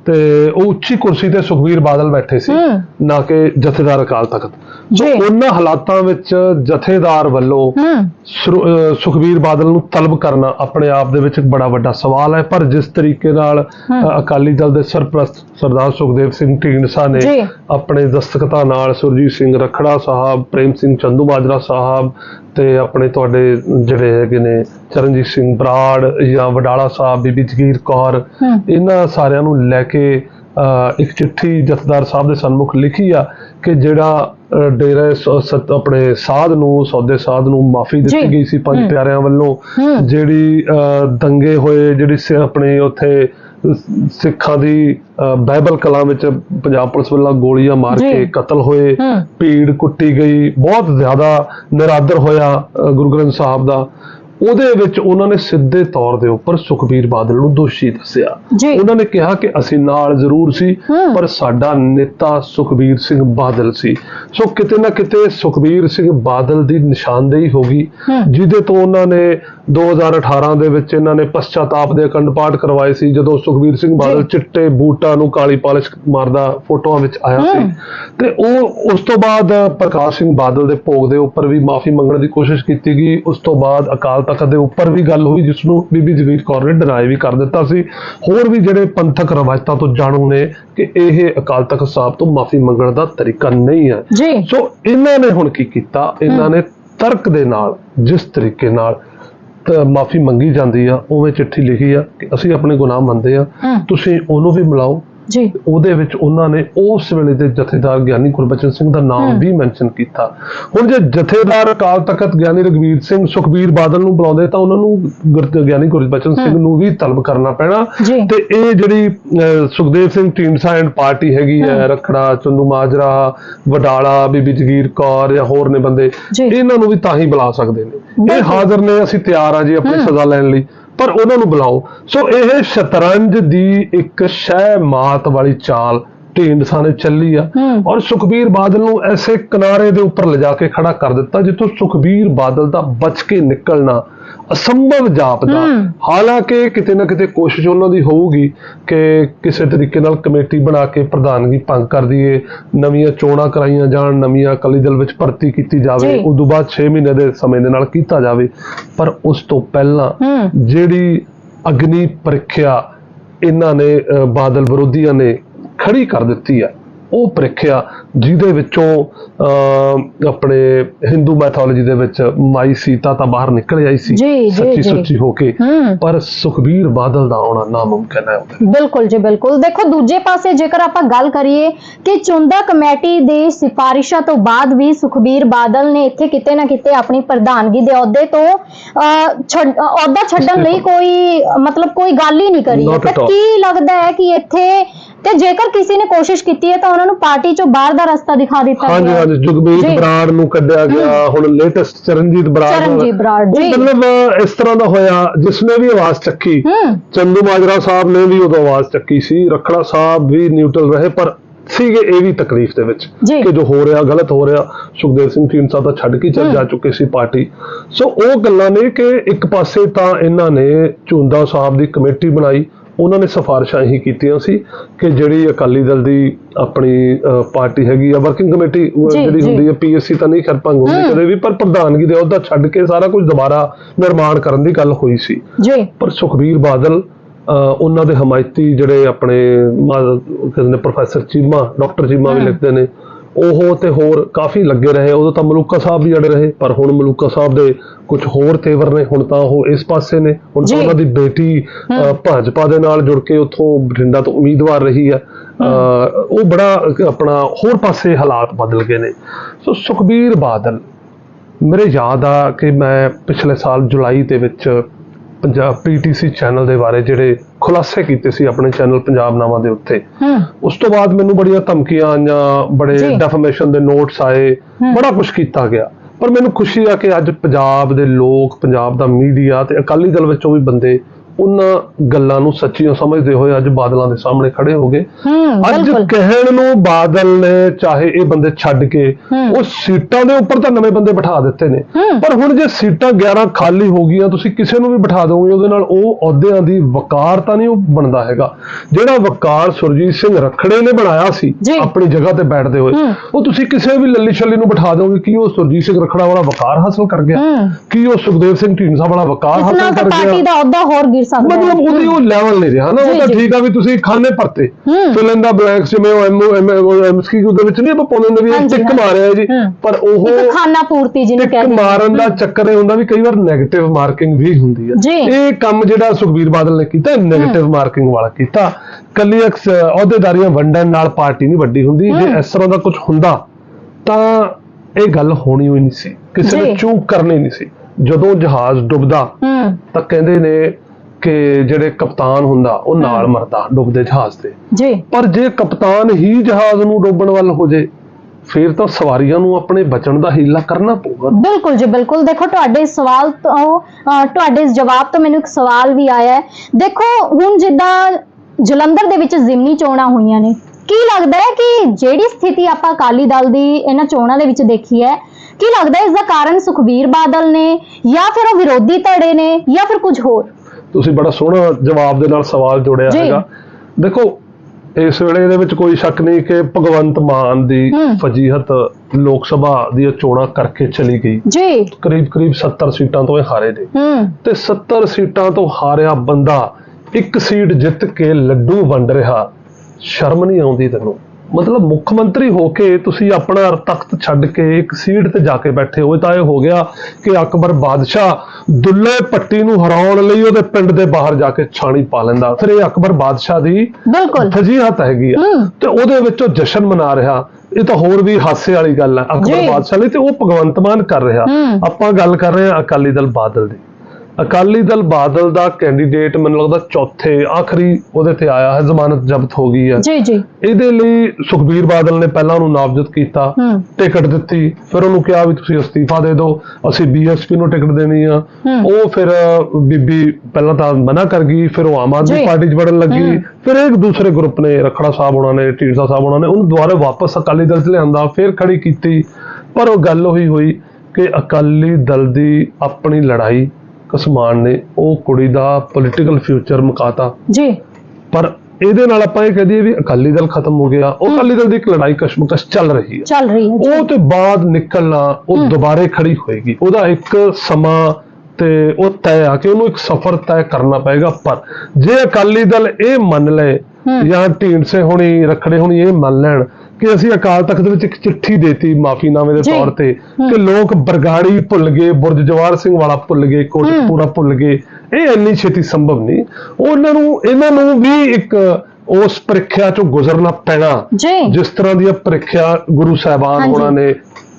ਤੇ ਉਹ ਉੱਚੀ ਕੁਰਸੀ ਤੇ ਸੁਖਬੀਰ ਬਾਦਲ ਬੈਠੇ ਸੀ। ਨਾ ਕਿ ਜਥੇਦਾਰ ਅਕਾਲ ਤਖਤ ਸੋ ਜੀ। ਉਹਨਾਂ ਹਾਲਾਤਾਂ ਵਿੱਚ ਜਥੇਦਾਰ ਵੱਲੋਂ ਸੁਖਬੀਰ ਬਾਦਲ ਨੂੰ ਤਲਬ ਕਰਨਾ ਆਪਣੇ ਆਪ ਦੇ ਵਿੱਚ ਇੱਕ ਬੜਾ ਵੱਡਾ ਸਵਾਲ ਹੈ ਪਰ ਜਿਸ ਤਰੀਕੇ ਨਾਲ ਅਕਾਲੀ ਦਲ ਦੇ ਸਰਪ੍ਰਸਤ ਸਰਦਾਰ ਸੁਖਦੇਵ ਸਿੰਘ ਢੀਂਡਸਾ ਨੇ। ਆਪਣੇ ਦਸਤਖਤਾਂ ਨਾਲ ਸੁਰਜੀਤ ਸਿੰਘ ਰਖੜਾ ਸਾਹਿਬ ਪ੍ਰੇਮ ਸਿੰਘ ਚੰਦੂ ਮਾਜਰਾ ਸਾਹਿਬ ਤੇ ਆਪਣੇ ਤੁਹਾਡੇ ਜਿਹੜੇ ਹੈਗੇ ਨੇ ਚਰਨਜੀਤ ਸਿੰਘ ਬਰਾੜ ਜਾਂ ਵਡਾਲਾ ਸਾਹਿਬ ਬੀਬੀ ਜਗੀਰ ਕੌਰ। ਇਹਨਾਂ ਸਾਰਿਆਂ ਨੂੰ ਲੈ ਕੇ ਇੱਕ ਚਿੱਠੀ ਜਥੇਦਾਰ ਸਾਹਿਬ ਦੇ ਸਨਮੁਖ ਲਿਖੀ ਆ ਕਿ ਜਿਹੜਾ ਡੇਰਾ ਆਪਣੇ ਸਾਧ ਨੂੰ ਸੌਦੇ ਸਾਧ ਨੂੰ ਮਾਫੀ ਦਿੱਤੀ। ਗਈ ਸੀ ਪੰਜ। ਪਿਆਰਿਆਂ ਵੱਲੋਂ। ਜਿਹੜੀ ਦੰਗੇ ਹੋਏ ਜਿਹੜੀ ਆਪਣੇ ਉੱਥੇ ਸਿੱਖਾਂ ਦੀ ਬਾਈਬਲ ਕਲਾਂ ਵਿੱਚ ਪੰਜਾਬ ਪੁਲਿਸ ਵੱਲੋਂ ਗੋਲੀਆਂ ਮਾਰ। ਕੇ ਕਤਲ ਹੋਏ। ਭੀੜ ਕੁੱਟੀ ਗਈ ਬਹੁਤ ਜ਼ਿਆਦਾ ਨਿਰਾਦਰ ਹੋਇਆ ਗੁਰੂ ਗ੍ਰੰਥ ਸਾਹਿਬ ਦਾ ਉਹਦੇ ਵਿੱਚ ਉਹਨਾਂ ਨੇ ਸਿੱਧੇ ਤੌਰ ਦੇ ਉੱਪਰ ਸੁਖਬੀਰ ਬਾਦਲ ਨੂੰ ਦੋਸ਼ੀ ਦੱਸਿਆ ਉਹਨਾਂ ਨੇ ਕਿਹਾ ਕਿ ਅਸੀਂ ਨਾਲ ਜ਼ਰੂਰ ਸੀ। ਪਰ ਸਾਡਾ ਨੇਤਾ ਸੁਖਬੀਰ ਸਿੰਘ ਬਾਦਲ ਸੀ ਸੋ ਕਿਤੇ ਨਾ ਕਿਤੇ ਸੁਖਬੀਰ ਸਿੰਘ ਬਾਦਲ ਦੀ ਨਿਸ਼ਾਨਦੇਹੀ ਹੋ ਗਈ। ਜਿਹਦੇ ਤੋਂ ਉਹਨਾਂ ਨੇ 2018 ਦੇ ਵਿੱਚ ਇਹਨਾਂ ਨੇ ਪਛਤਾਤਾਪ ਦੇ ਅਖੰਡ ਪਾਠ ਕਰਵਾਏ ਸੀ ਜਦੋਂ ਸੁਖਬੀਰ ਸਿੰਘ ਬਾਦਲ। ਚਿੱਟੇ ਬੂਟਾਂ ਨੂੰ ਕਾਲੀ ਪਾਲਿਸ਼ ਮਾਰਦਾ ਫੋਟੋਆਂ ਵਿੱਚ ਆਇਆ ਸੀ। ਤੇ ਉਹ ਉਸ ਤੋਂ ਬਾਅਦ ਪ੍ਰਕਾਸ਼ ਸਿੰਘ ਬਾਦਲ ਦੇ ਭੋਗ ਦੇ ਉੱਪਰ ਵੀ ਮਾਫੀ ਮੰਗਣ ਦੀ ਕੋਸ਼ਿਸ਼ ਕੀਤੀ ਗਈ। ਉਸ ਤੋਂ ਬਾਅਦ ਅਕਾਲ ਤਖਤ ਦੇ ਉੱਪਰ ਵੀ ਗੱਲ ਹੋਈ ਜਿਸ ਨੂੰ ਬੀਬੀ ਜਗੀਰ ਕੌਰ ਨੇ ਡਰਾਈ ਵੀ ਕਰ ਦਿੱਤਾ ਸੀ। ਹੋਰ ਵੀ ਜਿਹੜੇ ਪੰਥਕ ਰਵਾਇਤਾਂ ਤੋਂ ਜਾਣੂ ਨੇ ਕਿ ਇਹ ਅਕਾਲ ਤਖਤ ਸਾਹਿਬ ਤੋਂ ਮਾਫੀ ਮੰਗਣ ਦਾ ਤਰੀਕਾ ਨਹੀਂ ਹੈ। ਸੋ ਇਹਨਾਂ ਨੇ ਹੁਣ ਕੀ ਕੀਤਾ? ਇਹਨਾਂ ਨੇ ਤਰਕ ਦੇ ਨਾਲ ਜਿਸ ਤਰੀਕੇ ਨਾਲ ਮਾਫੀ ਮੰਗੀ ਜਾਂਦੀ ਆ ਉਵੇਂ ਚਿੱਠੀ ਲਿਖੀ ਆ ਕਿ ਅਸੀਂ ਆਪਣੇ ਗੁਨਾਹ ਮੰਨਦੇ ਆ। ਤੁਸੀਂ ਉਹਨੂੰ ਵੀ ਮਿਲਾਓ। ਜੀ ਉਹਦੇ ਵਿੱਚ ਉਹਨਾਂ ਨੇ ਉਸ ਵੇਲੇ ਦੇ ਜਥੇਦਾਰ ਗਿਆਨੀ ਗੁਰਬਚਨ ਸਿੰਘ ਦਾ ਨਾਮ। ਵੀ ਮੈਂਸ਼ਨ ਕੀਤਾ ਹੁਣ ਜੇ ਜਥੇਦਾਰ ਅਕਾਲ ਤਖਤ ਗਿਆਨੀ ਰਗਵੀਰ ਸਿੰਘ ਸੁਖਬੀਰ ਬਾਦਲ ਨੂੰ ਬੁਲਾਉਂਦੇ ਤਾਂ ਉਹਨਾਂ ਨੂੰ ਗਿਆਨੀ ਗੁਰਬਚਨ ਸਿੰਘ ਨੂੰ ਵੀ ਤਲਬ ਕਰਨਾ ਪੈਣਾ। ਤੇ ਇਹ ਜਿਹੜੀ ਸੁਖਦੇਵ ਸਿੰਘ ਢੀਂਡਸਾ ਐਂਡ ਪਾਰਟੀ ਹੈਗੀ ਹੈ ਰਖੜਾ ਚੰਦੂ ਮਾਜਰਾ ਵਡਾਲਾ ਬੀਬੀ ਜਗੀਰ ਕੌਰ ਜਾਂ ਹੋਰ ਨੇ ਬੰਦੇ। ਇਹਨਾਂ ਨੂੰ ਵੀ ਤਾਂ ਹੀ ਬੁਲਾ ਸਕਦੇ ਨੇ ਇਹ। ਹਾਜ਼ਰ ਨੇ ਅਸੀਂ ਤਿਆਰ ਆ ਜੀ ਆਪਣੀ। ਸਜ਼ਾ ਲੈਣ ਲਈ ਪਰ ਉਹਨਾਂ ਨੂੰ ਬੁਲਾਓ ਸੋ ਇਹ ਸ਼ਤਰੰਜ ਦੀ ਇੱਕ ਸ਼ਹਿ ਮਾਤ ਵਾਲੀ ਚਾਲ ਢੀਂਡਸਾ ਨੇ ਚੱਲੀ ਆ। ਔਰ ਸੁਖਬੀਰ ਬਾਦਲ ਨੂੰ ਐਸੇ ਕਿਨਾਰੇ ਦੇ ਉੱਪਰ ਲਿਜਾ ਕੇ ਖੜਾ ਕਰ ਦਿੱਤਾ ਜਿੱਥੋਂ ਸੁਖਬੀਰ ਬਾਦਲ ਦਾ ਬਚ ਕੇ ਨਿਕਲਣਾ ਅਸੰਭਵ ਜਾਪਦਾ। ਹਾਲਾਂਕਿ ਕਿਤੇ ਨਾ ਕਿਤੇ ਕੋਸ਼ਿਸ਼ ਉਹਨਾਂ ਦੀ ਹੋਊਗੀ ਕਿ ਕਿਸੇ ਤਰੀਕੇ ਨਾਲ ਕਮੇਟੀ ਬਣਾ ਕੇ ਪ੍ਰਧਾਨਗੀ ਭੰਗ ਕਰ ਦਈਏ ਨਵੀਆਂ ਚੋਣਾਂ ਕਰਾਈਆਂ ਜਾਣ ਨਵੀਆਂ ਅਕਾਲੀ ਦਲ ਵਿੱਚ ਭਰਤੀ ਕੀਤੀ ਜਾਵੇ। ਉਸ ਤੋਂ ਬਾਅਦ 6 ਮਹੀਨੇ ਦੇ ਸਮੇਂ ਦੇ ਨਾਲ ਕੀਤਾ ਜਾਵੇ ਪਰ ਉਸ ਤੋਂ ਪਹਿਲਾਂ। ਜਿਹੜੀ ਅਗਨੀ ਪ੍ਰੀਖਿਆ ਇਹਨਾਂ ਨੇ ਬਾਦਲ ਵਿਰੋਧੀਆਂ ਨੇ ਖੜੀ ਕਰ ਦਿੱਤੀ ਹੈ ਉਹ ਪ੍ਰੀਖਿਆ ਜਿਹਦੇ ਵਿੱਚੋਂ ਆਪਣੇ ਹਿੰਦੂ ਮੈਥੋਲੋਜੀ ਦੇ ਵਿੱਚ ਮਾਈ ਸੀਤਾ ਤਾਂ ਬਾਹਰ ਨਿਕਲ ਆਈ ਸੀ ਸੱਚੀ। ਸੁੱਚੀ ਹੋ ਕੇ ਪਰ ਸੁਖਬੀਰ ਬਾਦਲ ਦਾ ਆਉਣਾ ਨਾਮੁਮਕਿਨ ਹੈ। ਬਿਲਕੁਲ ਜੀ ਬਿਲਕੁਲ ਦੇਖੋ ਦੂਜੇ ਪਾਸੇ ਜੇਕਰ ਆਪਾਂ ਗੱਲ ਕਰੀਏ ਕਿ ਚੁੰਦਾ ਕਮੇਟੀ ਦੇ ਸਿਫਾਰਿਸ਼ਾਂ ਤੋਂ ਬਾਅਦ ਵੀ ਸੁਖਬੀਰ ਬਾਦਲ ਨੇ ਇੱਥੇ ਕਿਤੇ ਨਾ ਕਿਤੇ ਆਪਣੀ ਪ੍ਰਧਾਨਗੀ ਦੇ ਅਹੁਦੇ ਤੋਂ ਅਹੁਦਾ ਛੱਡਣ ਲਈ ਕੋਈ ਮਤਲਬ ਕੋਈ ਗੱਲ ਹੀ ਨਹੀਂ ਕਰੀ ਤਾਂ. ਕੀ ਲੱਗਦਾ ਹੈ ਕਿ ਇੱਥੇ ਤੇ ਜੇਕਰ ਕਿਸੇ ਨੇ ਕੋਸ਼ਿਸ਼ ਕੀਤੀ ਹੈ ਤਾਂ ਉਹਨਾਂ ਨੂੰ ਪਾਰਟੀ ਚੋਂ ਬਾਹਰ ਦਾ ਰਸਤਾ ਦਿਖਾ ਦਿੱਤਾ ਹਾਂਜੀ ਗਿਆ ਹਾਂਜੀ ਜੁਗਮੀਤ ਜੀ। ਬਰਾੜ ਨੂੰ ਕੱਢਿਆ ਗਿਆ ਹੁਣ ਲੇਟੈਸਟ ਚਰਨਜੀਤ ਬਰਾੜ ਨੂੰ- ਚਰਨਜੀਤ ਬਰਾੜ, ਉਹ ਜੀ। ਮਤਲਬ ਇਸ ਤਰ੍ਹਾਂ ਦਾ ਹੋਇਆ ਜਿਸਨੇ ਵੀ ਆਵਾਜ਼ ਚੱਕੀ ਹੂੰ ਚੰਦੂ ਮਾਜਰਾ ਸਾਹਿਬ ਨੇ ਵੀ ਉਦੋਂ ਆਵਾਜ਼ ਚੱਕੀ ਸੀ ਰਖੜਾ ਸਾਹਿਬ ਵੀ ਨਿਊਟਰਲ ਰਹੇ ਪਰ ਸੀਗੇ ਇਹ ਵੀ ਤਕਲੀਫ ਦੇ ਵਿੱਚ ਜੀ। ਕਿ ਜੋ ਹੋ ਰਿਹਾ ਗਲਤ ਹੋ ਰਿਹਾ ਸੁਖਦੇਵ ਸਿੰਘ ਢੀਂਡਸਾ ਤਾਂ ਛੱਡ ਕੇ ਚੱਲ। ਜਾ ਚੁੱਕੇ ਸੀ ਪਾਰਟੀ ਸੋ ਉਹ ਗੱਲਾਂ ਨੇ ਕਿ ਇੱਕ ਪਾਸੇ ਤਾਂ ਇਹਨਾਂ ਨੇ ਝੁੰਦਾ ਸਾਹਿਬ ਦੀ ਕਮੇਟੀ ਬਣਾਈ ਉਹਨਾਂ ਨੇ ਸਿਫਾਰਿਸ਼ਾਂ ਹੀ ਕੀਤੀਆਂ ਸੀ ਕਿ ਜਿਹੜੀ ਅਕਾਲੀ ਦਲ ਦੀ ਆਪਣੀ ਪਾਰਟੀ ਹੈਗੀ ਆ ਵਰਕਿੰਗ ਕਮੇਟੀ ਜਿਹੜੀ। ਹੁੰਦੀ ਹੈ ਪੀਐਸਸੀ ਤਾਂ ਨਹੀਂ ਖਰਪੰਗ ਹੁੰਦੀ। ਕਦੇ ਵੀ ਪਰ ਪ੍ਰਧਾਨਗੀ ਦੇ ਅਹੁਦਾ ਛੱਡ ਕੇ ਸਾਰਾ ਕੁਝ ਦੁਬਾਰਾ ਨਿਰਮਾਣ ਕਰਨ ਦੀ ਗੱਲ ਹੋਈ ਸੀ ਜੀ ਪਰ ਸੁਖਬੀਰ ਬਾਦਲ ਉਹਨਾਂ ਦੇ ਹਮਾਇਤੀ ਜਿਹੜੇ ਆਪਣੇ ਕਹਿੰਦੇ ਨੇ ਪ੍ਰੋਫੈਸਰ ਚੀਮਾ ਡਾਕਟਰ ਚੀਮਾ ਵੀ। ਲਿਖਦੇ ਨੇ ਉਹ ਤੇ ਹੋਰ ਕਾਫੀ ਲੱਗੇ ਰਹੇ ਉਦੋਂ ਤਾਂ ਮਲੂਕਾ ਸਾਹਿਬ ਵੀ ਅੜੇ ਰਹੇ ਪਰ ਹੁਣ ਮਲੂਕਾ ਸਾਹਿਬ ਦੇ ਕੁਝ ਹੋਰ ਤੇਵਰ ਨੇ ਹੁਣ ਤਾਂ ਉਹ ਇਸ ਪਾਸੇ ਨੇ ਹੁਣ ਤਾਂ। ਉਹਨਾਂ ਦੀ ਬੇਟੀ ਭਾਜਪਾ ਦੇ ਨਾਲ ਜੁੜ ਕੇ ਉੱਥੋਂ ਬਠਿੰਡਾ ਤੋਂ ਉਮੀਦਵਾਰ ਰਹੀ ਹੈ। ਅਹ, ਉਹ ਬੜਾ ਆਪਣਾ ਹੋਰ ਪਾਸੇ ਹਾਲਾਤ ਬਦਲ ਗਏ ਨੇ। ਸੋ ਸੁਖਬੀਰ ਬਾਦਲ ਮੇਰੇ ਯਾਦ ਆ ਕਿ ਮੈਂ ਪਿਛਲੇ ਸਾਲ ਜੁਲਾਈ ਦੇ ਵਿੱਚ ਪੰਜਾਬ ਪੀਟੀਸੀ ਚੈਨਲ ਦੇ ਬਾਰੇ ਜਿਹੜੇ ਖੁਲਾਸੇ ਕੀਤੇ ਸੀ ਆਪਣੇ ਚੈਨਲ ਪੰਜਾਬ ਨਾਮਾ ਦੇ ਉੱਤੇ ਉਸ ਤੋਂ ਬਾਅਦ ਮੈਨੂੰ ਬੜੀਆਂ ਧਮਕੀਆਂ ਆਈਆਂ ਬੜੇ। ਡੈਫਾਮੇਸ਼ਨ ਦੇ ਨੋਟਸ ਆਏ। ਬੜਾ ਕੁਝ ਕੀਤਾ ਗਿਆ ਪਰ ਮੈਨੂੰ ਖੁਸ਼ੀ ਆ ਕਿ ਅੱਜ ਪੰਜਾਬ ਦੇ ਲੋਕ ਪੰਜਾਬ ਦਾ ਮੀਡੀਆ ਤੇ ਅਕਾਲੀ ਦਲ ਵਿੱਚੋਂ ਵੀ ਬੰਦੇ ਉਹਨਾਂ ਗੱਲਾਂ ਨੂੰ ਸੱਚੀਆਂ ਸਮਝਦੇ ਹੋਏ ਅੱਜ ਬਾਦਲਾਂ ਦੇ ਸਾਹਮਣੇ ਖੜੇ ਹੋ ਗਏ ਅੱਜ ਕਹਿਣ ਨੂੰ ਬਾਦਲ ਨੇ ਚਾਹੇ ਇਹ ਬੰਦੇ ਛੱਡ ਕੇ। ਉਹ ਸੀਟਾਂ ਦੇ ਉੱਪਰ ਤਾਂ ਨਵੇਂ ਬੰਦੇ ਬਿਠਾ ਦਿੱਤੇ ਨੇ। ਪਰ ਹੁਣ ਜੇ ਸੀਟਾਂ 11 ਖਾਲੀ ਹੋ ਗਈਆਂ ਤੁਸੀਂ ਕਿਸੇ ਨੂੰ ਵੀ ਬਿਠਾ ਦੋਗੇ ਉਹਦੇ ਨਾਲ ਉਹ ਅਹੁਦਿਆਂ ਦੀ ਵਕਾਰ ਤਾਂ ਨਹੀਂ ਉਹ ਬਣਦਾ ਹੈਗਾ ਜਿਹੜਾ ਵਕਾਰ ਸੁਰਜੀਤ ਸਿੰਘ ਰਖੜੇ ਨੇ ਬਣਾਇਆ ਸੀ। ਆਪਣੀ ਜਗ੍ਹਾ ਤੇ ਬੈਠਦੇ ਹੋਏ। ਉਹ ਤੁਸੀਂ ਕਿਸੇ ਵੀ ਲੱਲੀ ਛੱਲੀ ਨੂੰ ਬਿਠਾ ਦੋਗੇ ਕਿ ਉਹ ਸੁਰਜੀਤ ਸਿੰਘ ਰਖੜਾ ਵਾਲਾ ਵਕਾਰ ਹਾਸਲ ਕਰ ਗਿਆ ਕੀ ਉਹ ਸੁਖਦੇਵ ਸਿੰਘ ਢੀਂਡਸਾ ਵਾਲਾ ਵਕਾਰ ਹਾਸਲ ਕਰ ਪਾਰਟੀ ਗਿਆ ਦਾ ਅਹੁਦਾ ਹੋਰ ਗਿਰ ਸਕਦਾ। ਮਤਲਬ ਉਹਦੀ ਉਹ ਲੈਵਲ ਨਹੀਂ ਰਿਹਾ ਨਾ ਉਹ ਤਾਂ। ਠੀਕ ਆ ਵੀ ਤੁਸੀਂ ਖਾਨੇ ਪਰਤੇ ਹੂੰ। ਫਿਲ ਇਨ ਦਾ ਬਲੈਂਕਸ ਜਿਵੇਂ ਉਹ ਐਮ ਐਮਸਕੀ ਦੇ ਵਿੱਚ ਨਹੀਂ ਆਪਾਂ ਪਾਉਂਦੇ ਹੁੰਦੇ ਵੀ ਟਿਕ। ਮਾਰਿਆ ਜੀ। ਪਰ ਉਹ ਖਾਨਾ ਪੂਰਤੀ ਜਿਹਨੂੰ ਟਿਕ ਕਹਿੰਦੇ ਮਾਰਨ ਦਾ ਚੱਕਰ ਇਹ ਹੁੰਦਾ ਵੀ ਕਈ ਵਾਰ 네ਗੇਟਿਵ ਮਾਰਕਿੰਗ ਵੀ ਹੁੰਦੀ ਹੈ। ਇਹ ਕੰਮ ਜਿਹੜਾ ਸੁਖਬੀਰ ਬਾਦਲ ਨੇ ਕੀਤਾ 네ਗੇਟਿਵ ਮਾਰਕਿੰਗ ਵਾਲਾ ਕੀਤਾ ਕੱਲੀ ਇੱਕ ਸ- ਅਹੁਦੇਦਾਰੀਆਂ ਵੰਡਣ ਨਾਲ ਪਾਰਟੀ ਨਹੀਂ ਵੱਡੀ ਹੁੰਦੀ ਜੇ। ਇਸ ਤਰ੍ਹਾਂ ਦਾ ਕੁਝ ਹੁੰਦਾ ਤਾਂ ਇਹ ਗੱਲ ਹੋਣੀ ਹੋਈ ਨਹੀਂ ਸੀ ਕਿਸੇ ਨੇ। ਚੂਕ ਕਰਨੀ ਨਹੀਂ ਸੀ ਜਦੋਂ ਜਹਾਜ਼ ਡੁੱਬਦਾ ਤਾਂ ਕਹਿੰਦੇ ਨੇ ਕਿ ਜਿਹੜੇ ਕਪਤਾਨ ਹੁੰਦਾ ਉਹ ਨਾਲ ਮਰਦਾ ਡੁੱਬਦੇ ਜਹਾਜ਼ ਤੇ। ਜੀ। ਪਰ ਜੇ ਕਪਤਾਨ ਹੀ ਜਹਾਜ਼ ਨੂੰ ਡੋਬਣ ਵੱਲ ਹੋ ਜੇ ਫਿਰ ਤਾਂ ਸਵਾਰੀਆਂ ਨੂੰ ਆਪਣੇ ਬਚਣ ਦਾ ਹੀਲਾ ਕਰਨਾ ਪਊਗਾ। ਬਿਲਕੁਲ ਜੀ ਬਿਲਕੁਲ। ਦੇਖੋ ਤੁਹਾਡੇ ਸਵਾਲ ਤੋਂ ਤੁਹਾਡੇ ਜਵਾਬ ਤੋਂ ਮੈਨੂੰ ਇੱਕ ਸਵਾਲ ਵੀ ਆਇਆ ਹੈ। ਦੇਖੋ ਹੁਣ ਜਿੱਦਾਂ ਜਲੰਧਰ ਦੇ ਵਿੱਚ ਜ਼ਿਮਨੀ ਚੋਣਾਂ ਹੋਈਆਂ ਨੇ ਕੀ ਲੱਗਦਾ ਹੈ ਕਿ ਜਿਹੜੀ ਸਥਿਤੀ ਆਪਾਂ ਅਕਾਲੀ ਦਲ ਦੀ ਇਹਨਾਂ ਚੋਣਾਂ ਦੇ ਵਿੱਚ ਦੇਖੀ ਹੈ ਕੀ ਲੱਗਦਾ ਹੈ ਇਸ ਦਾ ਕਾਰਨ ਸੁਖਬੀਰ ਬਾਦਲ ਨੇ ਜਾਂ ਫਿਰ ਉਹ ਵਿਰੋਧੀ ਧੜੇ ਨੇ ਜਾਂ ਫਿਰ ਕੁਝ ਹੋਰ? ਤੁਸੀਂ ਬੜਾ ਸੋਹਣਾ ਜਵਾਬ ਦੇ ਨਾਲ ਸਵਾਲ ਜੋੜਿਆ। ਹੈਗਾ। ਦੇਖੋ ਇਸ ਵੇਲੇ ਇਹਦੇ ਵਿੱਚ ਕੋਈ ਸ਼ੱਕ ਨਹੀਂ ਕਿ ਭਗਵੰਤ ਮਾਨ ਦੀ। ਫਜੀਹਤ ਲੋਕ ਸਭਾ ਦੀਆਂ ਚੋਣਾਂ ਕਰਕੇ ਚਲੀ ਗਈ। ਜੀ। ਕਰੀਬ ਕਰੀਬ 70 ਸੀਟਾਂ ਤੋਂ ਇਹ ਹਾਰੇ ਨੇ। ਹੂੰ। ਤੇ 70 ਸੀਟਾਂ ਤੋਂ ਹਾਰਿਆ ਬੰਦਾ ਇੱਕ ਸੀਟ ਜਿੱਤ ਕੇ ਲੱਡੂ ਵੰਡ ਰਿਹਾ। ਸ਼ਰਮ ਨਹੀਂ ਆਉਂਦੀ ਤੈਨੂੰ। ਮਤਲਬ ਮੁੱਖ ਮੰਤਰੀ ਹੋ ਕੇ ਤੁਸੀਂ ਆਪਣਾ ਤਖਤ ਛੱਡ ਕੇ ਇੱਕ ਸੀਟ ਤੇ ਜਾ ਕੇ ਬੈਠੇ ਹੋਏ ਤਾਂ ਇਹ ਹੋ ਗਿਆ ਕਿ ਅਕਬਰ ਬਾਦਸ਼ਾਹ ਦੁੱਲੇ ਪੱਟੀ ਨੂੰ ਹਰਾਉਣ ਲਈ ਉਹਦੇ ਪਿੰਡ ਦੇ ਬਾਹਰ ਜਾ ਕੇ ਛਾਣੀ ਪਾ ਲੈਂਦਾ। ਫਿਰ ਇਹ ਅਕਬਰ ਬਾਦਸ਼ਾਹ ਦੀ ਬਿਲਕੁਲ। ਫਜੀਹਤ ਹੈਗੀ ਆ। ਤੇ ਉਹਦੇ ਵਿੱਚ ਉਹ ਜਸ਼ਨ ਮਨਾ ਰਿਹਾ। ਇਹ ਤਾਂ ਹੋਰ ਵੀ ਹਾਸੇ ਵਾਲੀ ਗੱਲ ਹੈ ਅਕਬਰ। ਬਾਦਸ਼ਾਹ ਲਈ ਤੇ ਉਹ ਭਗਵੰਤ ਮਾਨ ਕਰ ਰਿਹਾ। ਆਪਾਂ ਗੱਲ ਕਰ ਰਹੇ ਹਾਂ ਅਕਾਲੀ ਦਲ ਬਾਦਲ ਦੀ। ਅਕਾਲੀ ਦਲ ਬਾਦਲ ਦਾ ਕੈਂਡੀਡੇਟ ਮੈਨੂੰ ਲੱਗਦਾ ਚੌਥੇ ਆਖਰੀ ਉਹਦੇ ਤੇ ਆਇਆ ਹੈ ਜ਼ਮਾਨਤ ਜ਼ਬਤ ਹੋ ਗਈ ਹੈ ਜੀ ਜੀ ਇਹਦੇ ਲਈ ਸੁਖਬੀਰ ਬਾਦਲ ਨੇ ਪਹਿਲਾਂ ਉਹਨੂੰ ਨਾਮਜ਼ਦ ਕੀਤਾ ਟਿਕਟ ਦਿੱਤੀ ਫਿਰ ਉਹਨੂੰ ਕਿਹਾ ਵੀ ਤੁਸੀਂ ਅਸਤੀਫਾ ਦੇ ਦਿਓ ਅਸੀਂ ਬੀਐਸਪੀ ਨੂੰ ਟਿਕਟ ਦੇਣੀ ਆ। ਉਹ ਫਿਰ ਬੀਬੀ ਪਹਿਲਾਂ ਤਾਂ ਮਨਾ ਕਰ ਗਈ ਫਿਰ ਉਹ ਆਮ ਆਦਮੀ। ਪਾਰਟੀ 'ਚ ਵੜਨ ਲੱਗੀ। ਫਿਰ ਇੱਕ ਦੂਸਰੇ ਗਰੁੱਪ ਨੇ ਰਖੜਾ ਸਾਹਿਬ ਉਹਨਾਂ ਨੇ ਢੀਂਡਸਾ ਸਾਹਿਬ ਉਹਨਾਂ ਨੇ ਉਹਨੂੰ ਦੁਬਾਰਾ ਵਾਪਸ ਅਕਾਲੀ ਦਲ 'ਚ ਲਿਆਂਦਾ ਫਿਰ ਖੜੀ ਕੀਤੀ ਪਰ ਉਹ ਗੱਲ ਉਹੀ ਹੋਈ ਕਿ ਅਕਾਲੀ ਦਲ ਦੀ ਆਪਣੀ ਲੜਾਈ ਕਸਮਾਨ ਨੇ ਉਹ ਕੁੜੀ ਦਾ ਪੋਲੀਟੀਕਲ ਫਿਊਚਰ ਮੁਕਾਤਾ। ਜੀ। ਪਰ ਇਹਦੇ ਨਾਲ ਆਪਾਂ ਇਹ ਕਹਦੇ ਵੀ ਅਕਾਲੀ ਦਲ ਖਤਮ ਹੋ ਗਿਆ। ਉਹ ਅਕਾਲੀ ਦਲ ਦੀ ਇੱਕ ਲੜਾਈ ਕਸ਼ਮਕਸ਼ ਚੱਲ ਰਹੀ ਹੈ। ਚੱਲ ਰਹੀ ਹੈ ਉਹ ਤੇ ਬਾਅਦ ਨਿਕਲਣਾ ਉਹ ਦੁਬਾਰੇ ਖੜੀ ਹੋਏਗੀ। ਉਹਦਾ ਇੱਕ ਸਮਾਂ ਤੇ ਉਹ ਤੈਅ ਆ ਕਿ ਉਹਨੂੰ ਇੱਕ ਸਫ਼ਰ ਤੈਅ ਕਰਨਾ ਪਏਗਾ। ਪਰ ਜੇ ਅਕਾਲੀ ਦਲ ਇਹ ਮੰਨ ਲਏ। ਜਾਂ ਢੀਂਡਸੇ ਹੋਣੀ ਰਖੜੇ ਹੋਣੀ ਇਹ ਮੰਨ ਲੈਣ ਕਿ ਅਸੀਂ ਅਕਾਲ ਤਖਤ ਵਿੱਚ ਇੱਕ ਚਿੱਠੀ ਦੇਤੀ ਮਾਫੀਨਾਮੇ ਦੇ। ਤੌਰ ਤੇ ਕਿ ਲੋਕ ਬਰਗਾੜੀ ਭੁੱਲ ਗਏ ਬੁਰਜ ਜਵਾਰ ਸਿੰਘ ਵਾਲਾ ਭੁੱਲ ਗਏ ਕੋਟਕਪੂਰਾ ਭੁੱਲ ਗਏ। ਇਹ ਇੰਨੀ ਛੇਤੀ ਸੰਭਵ ਨਹੀਂ। ਉਹਨਾਂ ਨੂੰ ਇਹਨਾਂ ਨੂੰ ਵੀ ਇੱਕ ਉਸ ਪ੍ਰੀਖਿਆ ਚੋਂ ਗੁਜ਼ਰਨਾ ਪੈਣਾ। ਜਿਸ ਤਰ੍ਹਾਂ ਦੀਆਂ ਪ੍ਰੀਖਿਆ ਗੁਰੂ ਸਾਹਿਬਾਨ। ਹੋਣਾ ਨੇ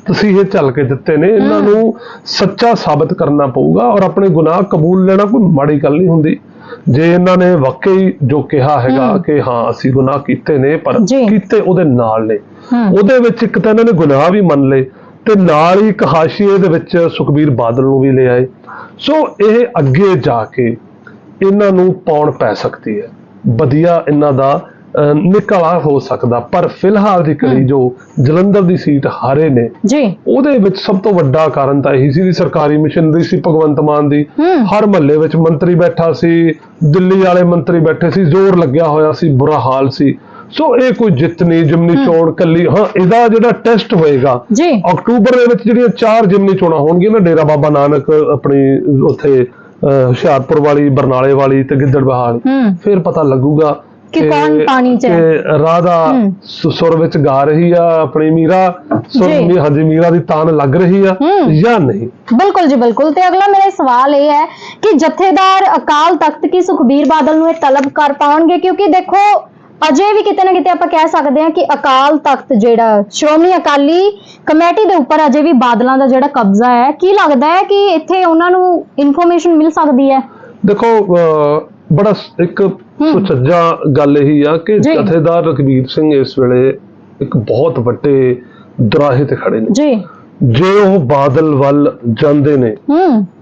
ਤੁਸੀਂ ਇਹ ਝੱਲ ਕੇ ਦਿੱਤੇ ਨੇ ਇਹਨਾਂ ਨੂੰ ਸੱਚਾ ਸਾਬਤ ਕਰਨਾ ਪਊਗਾ ਔਰ ਆਪਣੇ ਗੁਨਾਹ ਕਬੂਲ ਲੈਣਾ ਕੋਈ ਮਾੜੀ ਗੱਲ ਨਹੀਂ ਹੁੰਦੀ। ਜੇ ਇਹਨਾਂ ਨੇ ਵਾਕਈ ਜੋ ਕਿਹਾ ਹੈਗਾ। ਕਿ ਹਾਂ ਅਸੀਂ ਗੁਨਾਹ ਕੀਤੇ ਨੇ ਪਰ। ਕੀਤੇ ਉਹਦੇ ਨਾਲ ਨੇ ਉਹਦੇ ਵਿੱਚ ਇੱਕ ਤਾਂ ਇਹਨਾਂ ਨੇ ਗੁਨਾਹ ਵੀ ਮੰਨ ਲਏ ਤੇ ਨਾਲ ਹੀ ਇੱਕ ਹਾਸ਼ੀਏ ਦੇ ਵਿੱਚ ਸੁਖਬੀਰ ਬਾਦਲ ਨੂੰ ਵੀ ਲੈ ਆਏ ਸੋ ਇਹ ਅੱਗੇ ਜਾ ਕੇ ਇਹਨਾਂ ਨੂੰ ਪਾਉਣ ਪੈ ਸਕਦੀ ਹੈ ਵਧੀਆ ਇਹਨਾਂ ਦਾ ਨਿਕਲਾ ਹੋ ਸਕਦਾ। ਪਰ ਫਿਲਹਾਲ ਦੀ ਕੜੀ ਜੋ ਜਲੰਧਰ ਦੀ ਸੀਟ ਹਾਰੇ ਨੇ ਜੀ। ਉਹਦੇ ਵਿੱਚ ਸਭ ਤੋਂ ਵੱਡਾ ਕਾਰਨ ਤਾਂ ਇਹੀ ਸੀ ਵੀ ਸਰਕਾਰੀ ਮਸ਼ੀਨਰੀ ਸੀ ਭਗਵੰਤ ਮਾਨ ਦੀ। ਹਰ ਮਹੱਲੇ ਵਿੱਚ ਮੰਤਰੀ ਬੈਠਾ ਸੀ ਦਿੱਲੀ ਵਾਲੇ ਮੰਤਰੀ ਬੈਠੇ ਸੀ ਜ਼ੋਰ ਲੱਗਿਆ ਹੋਇਆ ਸੀ ਬੁਰਾ ਹਾਲ ਸੀ। ਸੋ ਇਹ ਕੋਈ ਜਿੱਤ ਨਹੀਂ ਜਿਮਨੀ ਚੋਣ ਕੱਲੀ ਹਾਂ ਇਹਦਾ ਜਿਹੜਾ ਟੈਸਟ ਹੋਏਗਾ ਜੀ। ਅਕਤੂਬਰ ਦੇ ਵਿੱਚ ਜਿਹੜੀਆਂ ਚਾਰ ਜਿਮਨੀ ਚੋਣਾਂ ਹੋਣਗੀਆਂ ਨਾ ਡੇਰਾ ਬਾਬਾ ਨਾਨਕ ਆਪਣੀ ਉੱਥੇ ਹੁਸ਼ਿਆਰਪੁਰ ਵਾਲੀ ਬਰਨਾਲੇ ਵਾਲੀ ਤੇ ਗਿੱਦੜਬਾਹਾ ਵਾਲੀ ਹੂੰ ਫਿਰ ਪਤਾ ਲੱਗੂਗਾ ਕਿ ਕੌਣ ਪਾਣੀ 'ਚ ਹੈ। ਰਾਧਾ ਸੁਰ ਵਿੱਚ ਗਾ ਰਹੀ ਆ ਆਪਣੀ ਮੀਰਾ ਸੁਰ ਹਾਂਜੀ ਮੀਰਾ ਦੀ ਤਾਨ ਲੱਗ ਰਹੀ ਆ। ਜਾਂ ਨਹੀਂ? ਬਿਲਕੁਲ ਜੀ ਬਿਲਕੁਲ। ਤੇ ਅਗਲਾ ਮੇਰਾ ਸਵਾਲ ਇਹ ਹੈ ਕਿ ਜਥੇਦਾਰ ਅਕਾਲ ਤਖਤ ਕੀ ਸੁਖਬੀਰ ਬਾਦਲ ਨੂੰ ਇਹ ਤਲਬ ਕਰ ਪਾਉਣਗੇ? ਕਿਉਂਕਿ ਦੇਖੋ ਅਜੇ ਵੀ ਕਿਤੇ ਨਾ ਕਿਤੇ ਆਪਾਂ ਕਹਿ ਸਕਦੇ ਹਾਂ ਕਿ ਅਕਾਲ ਤਖਤ ਜਿਹੜਾ ਸ਼੍ਰੋਮਣੀ ਅਕਾਲੀ ਕਮੇਟੀ ਦੇ ਉੱਪਰ ਅਜੇ ਵੀ ਬਾਦਲਾਂ ਦਾ ਜਿਹੜਾ ਕਬਜ਼ਾ ਹੈ ਕੀ ਲੱਗਦਾ ਹੈ ਕਿ ਇੱਥੇ ਉਹਨਾਂ ਨੂੰ ਇਨਫੋਰਮੇਸ਼ਨ ਮਿਲ ਸਕਦੀ ਹੈ? ਦੇਖੋ ਬੜਾ ਇੱਕ ਸੁਚੱਜਾ ਗੱਲ ਇਹੀ ਆ ਕਿ। ਜਥੇਦਾਰ ਰਘਬੀਰ ਸਿੰਘ ਇਸ ਵੇਲੇ ਇੱਕ ਬਹੁਤ ਵੱਡੇ ਦੁਰਾਹੇ ਤੇ ਖੜੇ ਨੇ। ਜੀ। ਜੇ ਉਹ ਬਾਦਲ ਵੱਲ ਜਾਂਦੇ ਨੇ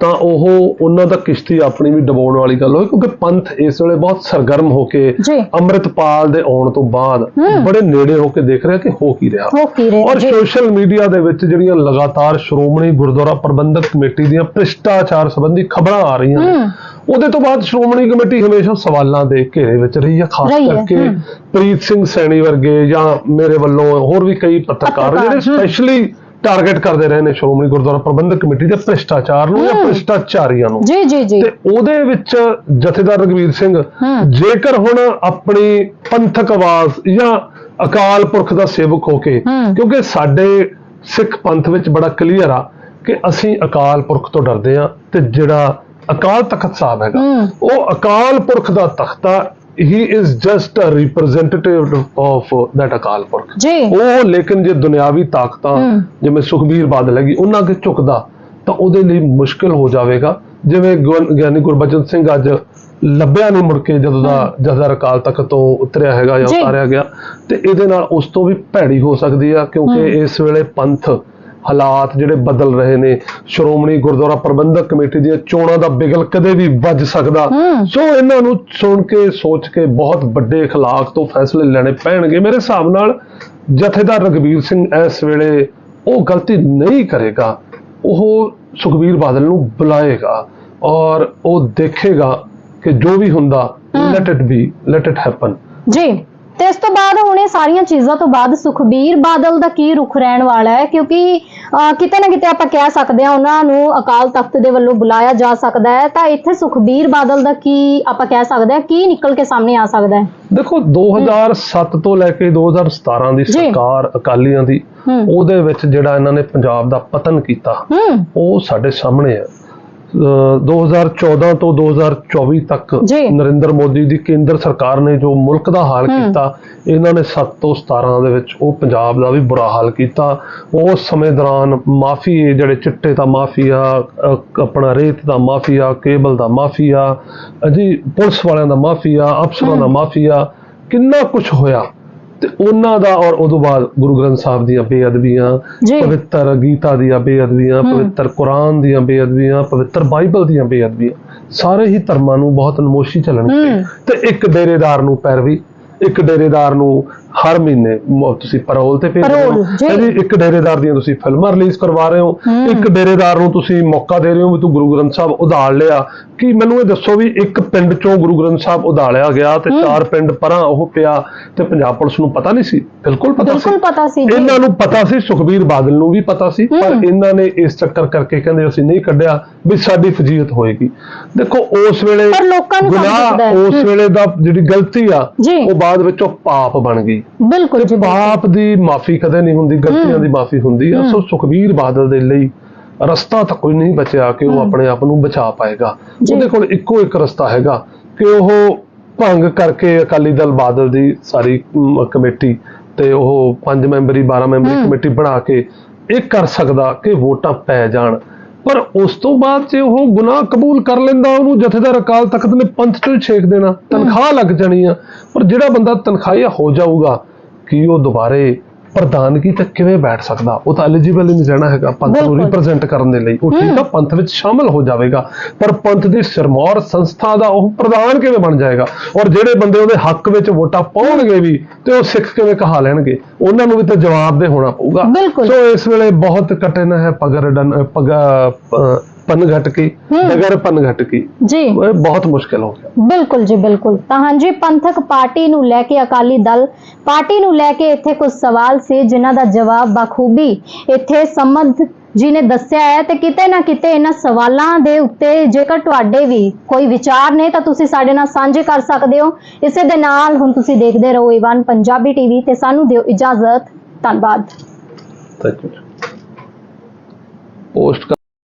ਤਾਂ ਉਹ ਉਹਨਾਂ ਦਾ ਕਿਸ਼ਤੀ ਆਪਣੀ ਵੀ ਡਬਾਉਣ ਵਾਲੀ ਗੱਲ ਹੋਏ ਕਿਉਂਕਿ ਪੰਥ ਇਸ ਵੇਲੇ ਬਹੁਤ ਸਰਗਰਮ ਹੋ ਕੇ ਅੰਮ੍ਰਿਤਪਾਲ ਦੇ ਆਉਣ ਤੋਂ ਬਾਅਦ। ਬੜੇ ਨੇੜੇ ਹੋ ਕੇ ਦੇਖ ਰਿਹਾ ਕਿ ਹੋ ਕੀ ਰਿਹਾ। ਔਰ ਸੋਸ਼ਲ ਮੀਡੀਆ ਦੇ ਵਿੱਚ ਜਿਹੜੀਆਂ ਲਗਾਤਾਰ ਸ਼੍ਰੋਮਣੀ ਗੁਰਦੁਆਰਾ ਪ੍ਰਬੰਧਕ ਕਮੇਟੀ ਦੀਆਂ ਭ੍ਰਿਸ਼ਟਾਚਾਰ ਸੰਬੰਧੀ ਖਬਰਾਂ ਆ ਰਹੀਆਂ ਨੇ ਉਹਦੇ ਤੋਂ ਬਾਅਦ ਸ਼੍ਰੋਮਣੀ ਕਮੇਟੀ ਹਮੇਸ਼ਾ ਸਵਾਲਾਂ ਦੇ ਘੇਰੇ ਵਿੱਚ ਰਹੀ ਹੈ ਖਾਸ ਕਰਕੇ। ਪ੍ਰੀਤ ਸਿੰਘ ਸੈਣੀ ਵਰਗੇ ਜਾਂ ਮੇਰੇ ਵੱਲੋਂ ਹੋਰ ਵੀ ਕਈ ਪੱਤਰਕਾਰ ਜਿਹੜੇ। ਸਪੈਸ਼ਲੀ ਟਾਰਗੇਟ ਕਰਦੇ ਰਹੇ ਨੇ ਸ਼੍ਰੋਮਣੀ ਗੁਰਦੁਆਰਾ ਪ੍ਰਬੰਧਕ ਕਮੇਟੀ ਦੇ ਭ੍ਰਿਸ਼ਟਾਚਾਰ ਨੂੰ ਜਾਂ। ਭ੍ਰਿਸ਼ਟਾਚਾਰੀਆਂ ਨੂੰ ਜੀ ਜੀ ਜੀ ਤੇ ਉਹਦੇ ਵਿੱਚ ਜਥੇਦਾਰ ਰਗਵੀਰ ਸਿੰਘ। ਜੇਕਰ ਹੁਣ ਆਪਣੀ ਪੰਥਕ ਆਵਾਜ਼ ਜਾਂ ਅਕਾਲ ਪੁਰਖ ਦਾ ਸੇਵਕ ਹੋ ਕੇ। ਕਿਉਂਕਿ ਸਾਡੇ ਸਿੱਖ ਪੰਥ ਵਿੱਚ ਬੜਾ ਕਲੀਅਰ ਆ ਕਿ ਅਸੀਂ ਅਕਾਲ ਪੁਰਖ ਤੋਂ ਡਰਦੇ ਆ ਤੇ ਜਿਹੜਾ ਅਕਾਲ ਤਖਤ ਸਾਹਿਬ ਹੈਗਾ। ਉਹ ਅਕਾਲ ਪੁਰਖ ਦਾ ਤਖਤਾ he is just a representative of that Akal Purakh. ਉਹ ਲੇਕਿਨ ਜੇ ਦੁਨਿਆਵੀ ਤਾਕਤਾਂ। ਜਿਵੇਂ ਸੁਖਬੀਰ ਬਾਦਲ ਹੈਗੀ ਉਹਨਾਂ ਅੱਗੇ ਝੁਕਦਾ ਤਾਂ ਉਹਦੇ ਲਈ ਮੁਸ਼ਕਲ ਹੋ ਜਾਵੇਗਾ। ਜਿਵੇਂ ਗਿਆਨੀ ਗੁਰਬਚਨ ਸਿੰਘ ਅੱਜ ਲੱਭਿਆ ਨਹੀਂ ਮੁੜ ਕੇ ਜਦੋਂ ਦਾ ਜਥੇਦਾਰ ਅਕਾਲ ਤਖਤ ਤੋਂ ਉਤਰਿਆ ਹੈਗਾ ਜੀ। ਉਤਾਰਿਆ ਗਿਆ। ਤੇ ਇਹਦੇ ਨਾਲ ਉਸ ਤੋਂ ਵੀ ਭੈੜੀ ਹੋ ਸਕਦੀ ਆ ਕਿਉਂਕਿ ਇਸ ਵੇਲੇ ਪੰਥ ਹਾਲਾਤ ਜਿਹੜੇ ਬਦਲ ਰਹੇ ਨੇ ਸ਼੍ਰੋਮਣੀ ਗੁਰਦੁਆਰਾ ਪ੍ਰਬੰਧਕ ਕਮੇਟੀ ਦੀਆਂ ਚੋਣਾਂ ਦਾ ਬਿਗਲ ਕਦੇ ਵੀ ਵੱਜ ਸਕਦਾ ਹਮ। ਸੋ ਇਹਨਾਂ ਨੂੰ ਸੁਣ ਕੇ ਸੋਚ ਕੇ ਬਹੁਤ ਵੱਡੇ اخلاق ਤੋਂ ਫੈਸਲੇ ਲੈਣੇ ਪੈਣਗੇ ਮੇਰੇ ਹਿਸਾਬ ਨਾਲ ਜਥੇਦਾਰ ਰਗਵੀਰ ਸਿੰਘ ਇਸ ਵੇਲੇ ਉਹ ਗਲਤੀ ਨਹੀਂ ਕਰੇਗਾ ਉਹ ਸੁਖਬੀਰ ਬਾਦਲ ਨੂੰ ਬੁਲਾਏਗਾ ਔਰ ਉਹ ਦੇਖੇਗਾ ਕਿ ਜੋ ਵੀ ਹੁੰਦਾ let it be let it happen ਜੀ ਤੇ ਇਸ ਤੋਂ ਬਾਅਦ ਹੁਣ ਇਹ ਸਾਰੀਆਂ ਚੀਜ਼ਾਂ ਤੋਂ ਬਾਅਦ ਸੁਖਬੀਰ ਬਾਦਲ ਦਾ ਕੀ ਰੁਖ ਰਹਿਣ ਵਾਲਾ ਹੈ? ਕਿਉਂਕਿ ਕਿਤੇ ਨਾ ਕਿਤੇ ਆਪਾਂ ਕਹਿ ਸਕਦੇ ਹਾਂ ਉਹਨਾਂ ਨੂੰ ਅਕਾਲ ਤਖਤ ਦੇ ਵੱਲੋਂ ਬੁਲਾਇਆ ਜਾ ਸਕਦਾ ਹੈ। ਤਾਂ ਇੱਥੇ ਸੁਖਬੀਰ ਬਾਦਲ ਦਾ ਕੀ ਆਪਾਂ ਕਹਿ ਸਕਦੇ ਹਾਂ? ਕੀ ਨਿਕਲ ਕੇ ਸਾਹਮਣੇ ਆ ਸਕਦਾ ਹੈ? ਦੇਖੋ 2007 ਤੋਂ ਲੈ ਕੇ 2017 ਦੀ। ਸਰਕਾਰ ਅਕਾਲੀਆਂ ਦੀ ਉਹਦੇ ਵਿੱਚ ਜਿਹੜਾ ਇਹਨਾਂ ਨੇ ਪੰਜਾਬ ਦਾ ਪਤਨ ਕੀਤਾ ਉਹ ਸਾਡੇ ਸਾਹਮਣੇ ਹੈ। 2014 ਤੋਂ 2024 ਤੱਕ ਜੀ। ਨਰਿੰਦਰ ਮੋਦੀ ਦੀ ਕੇਂਦਰ ਸਰਕਾਰ ਨੇ ਜੋ ਮੁਲਕ ਦਾ ਹਾਲ। ਕੀਤਾ ਇਹਨਾਂ ਨੇ 7 ਤੋਂ 17 ਦੇ ਵਿੱਚ ਉਹ ਪੰਜਾਬ ਦਾ ਵੀ ਬੁਰਾ ਹਾਲ ਕੀਤਾ ਉਸ ਸਮੇਂ ਦੌਰਾਨ ਮਾਫੀਏ ਜਿਹੜੇ ਚਿੱਟੇ ਦਾ ਮਾਫੀਆ ਆਪਣਾ ਰੇਤ ਦਾ ਮਾਫੀਆ ਕੇਬਲ ਦਾ ਮਾਫੀਆ ਅਜੀ ਪੁਲਿਸ ਵਾਲਿਆਂ ਦਾ ਮਾਫੀਆ ਅਫਸਰਾਂ ਦਾ। ਮਾਫੀਆ ਕਿੰਨਾ ਕੁਝ ਹੋਇਆ ਤੇ ਉਹਨਾਂ ਦਾ ਔਰ ਉਦੋਂ ਬਾਅਦ ਗੁਰੂ ਗ੍ਰੰਥ ਸਾਹਿਬ ਦੀਆਂ ਬੇਅਦਬੀਆਂ ਪਵਿੱਤਰ ਗੀਤਾ ਦੀਆਂ ਬੇਅਦਬੀਆਂ। ਪਵਿੱਤਰ ਕੁਰਾਨ ਦੀਆਂ ਬੇਅਦਬੀਆਂ ਪਵਿੱਤਰ ਬਾਈਬਲ ਦੀਆਂ ਬੇਅਦਬੀਆਂ ਸਾਰੇ ਹੀ ਧਰਮਾਂ ਨੂੰ ਬਹੁਤ ਨਮੋਸ਼ੀ ਚੱਲਣਗੇ ਹੂੰ। ਤੇ ਇੱਕ ਡੇਰੇਦਾਰ ਨੂੰ ਪੈਰਵੀ ਇੱਕ ਡੇਰੇਦਾਰ ਨੂੰ ਹਰ ਮਹੀਨੇ ਤੁਸੀਂ ਪਰੋਲ ਤੇ ਭੇਜ ਰਹੇ ਹੋ ਜੀ। ਇੱਕ ਡੇਰੇਦਾਰ ਦੀਆਂ ਤੁਸੀਂ ਫਿਲਮਾਂ ਰਿਲੀਜ਼ ਕਰਵਾ ਰਹੇ ਹੋ। ਇੱਕ ਡੇਰੇਦਾਰ ਨੂੰ ਤੁਸੀਂ ਮੌਕਾ ਦੇ ਰਹੇ ਹੋ ਵੀ ਤੂੰ ਗੁਰੂ ਗ੍ਰੰਥ ਸਾਹਿਬ ਉਧਾੜ ਲਿਆ ਕਿ ਮੈਨੂੰ ਇਹ ਦੱਸੋ ਵੀ ਇੱਕ ਪਿੰਡ ਚੋਂ ਗੁਰੂ ਗ੍ਰੰਥ ਸਾਹਿਬ ਉਧਾੜਿਆ ਗਿਆ ਤੇ। ਚਾਰ ਪਿੰਡ ਪਰਾਂ ਉਹ ਪਿਆ ਤੇ ਪੰਜਾਬ ਪੁਲਿਸ ਨੂੰ ਪਤਾ ਨਹੀਂ ਸੀ ਬਿਲਕੁਲ ਪਤਾ ਸੀ ਬਿਲਕੁਲ ਪਤਾ ਸੀ ਇਹਨਾਂ ਨੂੰ ਪਤਾ ਸੀ ਸੁਖਬੀਰ ਬਾਦਲ ਨੂੰ ਵੀ ਪਤਾ ਸੀ ਪਰ। ਇਹਨਾਂ ਨੇ ਇਸ ਚੱਕਰ ਕਰਕੇ ਕਹਿੰਦੇ ਅਸੀਂ ਨਹੀਂ ਕੱਢਿਆ ਵੀ ਸਾਡੀ ਫਜੀਅਤ ਹੋਏਗੀ ਦੇਖੋ ਉਸ ਵੇਲੇ ਪਰ ਲੋਕਾਂ ਨੂੰ। ਉਸ। ਵੇਲੇ ਦਾ ਜਿਹੜੀ ਗਲਤੀ ਆ। ਉਹ ਬਾਅਦ ਵਿੱਚੋਂ ਪਾਪ ਬਣ ਗਈ ਬਿਲਕੁਲ ਜੀ। ਪਾਪ ਦੀ ਮਾਫੀ ਕਦੇ ਨਹੀਂ ਹੁੰਦੀ ਗਲਤੀਆਂ। ਦੀ ਮਾਫੀ ਹੁੰਦੀ ਆ। ਸੋ ਸੁਖਬੀਰ ਬਾਦਲ ਦੇ ਲਈ ਰਸਤਾ ਤਾਂ ਕੋਈ ਨਹੀਂ ਬਚਿਆ ਕਿ ਉਹ। ਆਪਣੇ ਆਪ ਨੂੰ ਬਚਾ ਪਾਏਗਾ। ਉਹਦੇ ਕੋਲ ਇੱਕੋ ਇੱਕ ਰਸਤਾ ਹੈਗਾ ਕਿ ਉਹ ਭੰਗ ਕਰਕੇ ਅਕਾਲੀ ਦਲ ਬਾਦਲ ਦੀ ਸਾਰੀ ਕਮੇਟੀ ਤੇ ਉਹ ਪੰਜ ਮੈਂਬਰੀ 12 ਮੈਂਬਰੀ। ਕਮੇਟੀ ਬਣਾ ਕੇ ਇਹ ਕਰ ਸਕਦਾ ਕਿ ਵੋਟਾਂ ਪੈ ਜਾਣ ਪਰ ਉਸ ਤੋਂ ਬਾਅਦ ਜੇ ਉਹ ਗੁਨਾਹ ਕਬੂਲ ਕਰ ਲੈਂਦਾ, ਉਹਨੂੰ ਜਥੇਦਾਰ ਅਕਾਲ ਤਖਤ ਨੇ ਪੰਥ ਚੋਂ ਛੇਕ ਦੇਣਾ। ਤਨਖਾਹ ਲੱਗ ਜਾਣੀ ਆ। ਪਰ ਜਿਹੜਾ ਬੰਦਾ ਤਨਖਾਹਿਆ ਹੋ ਜਾਊਗਾ, ਕਿ ਉਹ ਦੁਬਾਰੇ ਪ੍ਰਧਾਨਗੀ ਤੇ ਕਿਵੇਂ ਬੈਠ ਸਕਦਾ? ਉਹ ਤਾਂ ਐਲੀਜੀਬਲ ਹੀ ਨਹੀਂ ਰਹਿਣਾ ਹੈਗਾ। ਪੰਥ ਨੂੰ। ਰਿਪਰੈਜ਼ੈਂਟ ਕਰਨ ਦੇ ਲਈ। ਉਹ ਠੀਕ ਆ ਪੰਥ ਵਿੱਚ ਸ਼ਾਮਲ ਹੋ ਜਾਵੇਗਾ। ਪਰ ਪੰਥ ਦੀ ਸਿਰਮੌਰ ਸੰਸਥਾ ਦਾ ਉਹ ਪ੍ਰਧਾਨ ਕਿਵੇਂ ਬਣ ਜਾਏਗਾ? ਔਰ ਜਿਹੜੇ ਬੰਦੇ ਉਹਦੇ ਹੱਕ ਵਿੱਚ ਵੋਟਾਂ ਪਾਉਣਗੇ ਵੀ ਤੇ ਉਹ ਸਿੱਖ ਕਿਵੇਂ ਕਹਾ ਲੈਣਗੇ? ਉਹਨਾਂ ਨੂੰ ਵੀ ਤਾਂ ਜਵਾਬ ਦੇ ਹੋਣਾ ਪਊਗਾ। ਸੋ ਇਸ ਵੇਲੇ ਬਹੁਤ ਕਟਨ ਹੈ ਪਗਰ ਡਨ ਪਗਾ ਅ, ਪਨ ਘਟ ਕੀ ਹਮ। ਨਗਰ ਪਨ ਘਟ ਕੀ ਜੀ। ਬਹੁਤ ਮੁਸ਼ਕਲ ਹੋ ਗਿਆ। ਬਿਲਕੁਲ ਜੀ ਬਿਲਕੁਲ। ਤਾਂ ਹਾਂਜੀ ਪੰਥਕ ਪਾਰਟੀ ਨੂੰ ਲੈ ਕੇ ਅਕਾਲੀ ਦਲ ਪਾਰਟੀ ਨੂੰ ਲੈ ਕੇ ਇੱਥੇ ਕੁਝ ਸਵਾਲ ਸੀ ਜਿਨ੍ਹਾਂ ਦਾ ਜਵਾਬ ਬਖੂਬੀ ਇੱਥੇ ਸੰਮਤ ਜੀ ਨੇ ਦੱਸਿਆ ਹੈ ਤੇ ਕਿਤੇ ਨਾ ਕਿਤੇ ਇਹਨਾਂ ਸਵਾਲਾਂ ਦੇ ਉੱਤੇ ਜੇਕਰ ਤੁਹਾਡੇ ਵੀ ਕੋਈ ਵਿਚਾਰ ਨੇ ਤਾਂ ਤੁਸੀਂ ਸਾਡੇ ਨਾਲ ਸਾਂਝੇ ਕਰ ਸਕਦੇ ਹੋ। ਇਸੇ ਦੇ ਨਾਲ ਹੁਣ ਤੁਸੀਂ ਦੇਖਦੇ ਰਹੋ ਈਵਾਨ ਪੰਜਾਬੀ ਟੀਵੀ ਤੇ ਸਾਨੂੰ ਦਿਓ ਇਜਾਜ਼ਤ। ਧੰਨਵਾਦ। ਪੋਸਟ